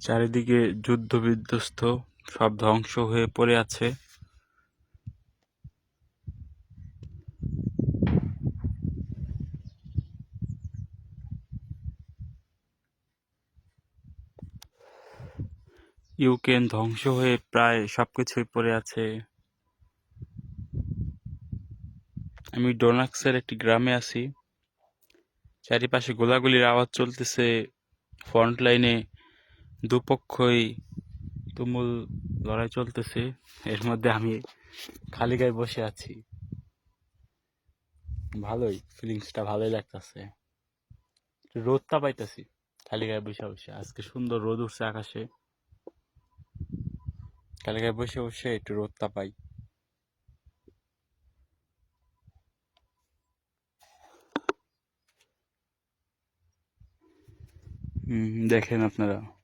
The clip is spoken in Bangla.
চারিদিকে যুদ্ধ বিধ্বস্ত সব ধ্বংস হয়ে পড়ে আছে। ইউক্রেন ধ্বংস হয়ে প্রায় সবকিছুই পড়ে আছে। আমি ডোনাক্সের একটি গ্রামে আছি। চারিপাশে গোলাগুলির আওয়াজ চলতেছে। ফ্রন্ট লাইনে দুপক্ষই তুমুল লড়াই চলতেছে। এর মধ্যে আমি খালি গায়ে বসে আছি। ভালোই ফিলিংসটা ভালোই লাগতেছে। রোদটা পাইতেছি, খালি গায়ে বসে বসে। আজকে সুন্দর রোদ উঠছে আকাশে। খালি গায়ে বসে বসে একটু রোদটা পাই। দেখেন আপনারা।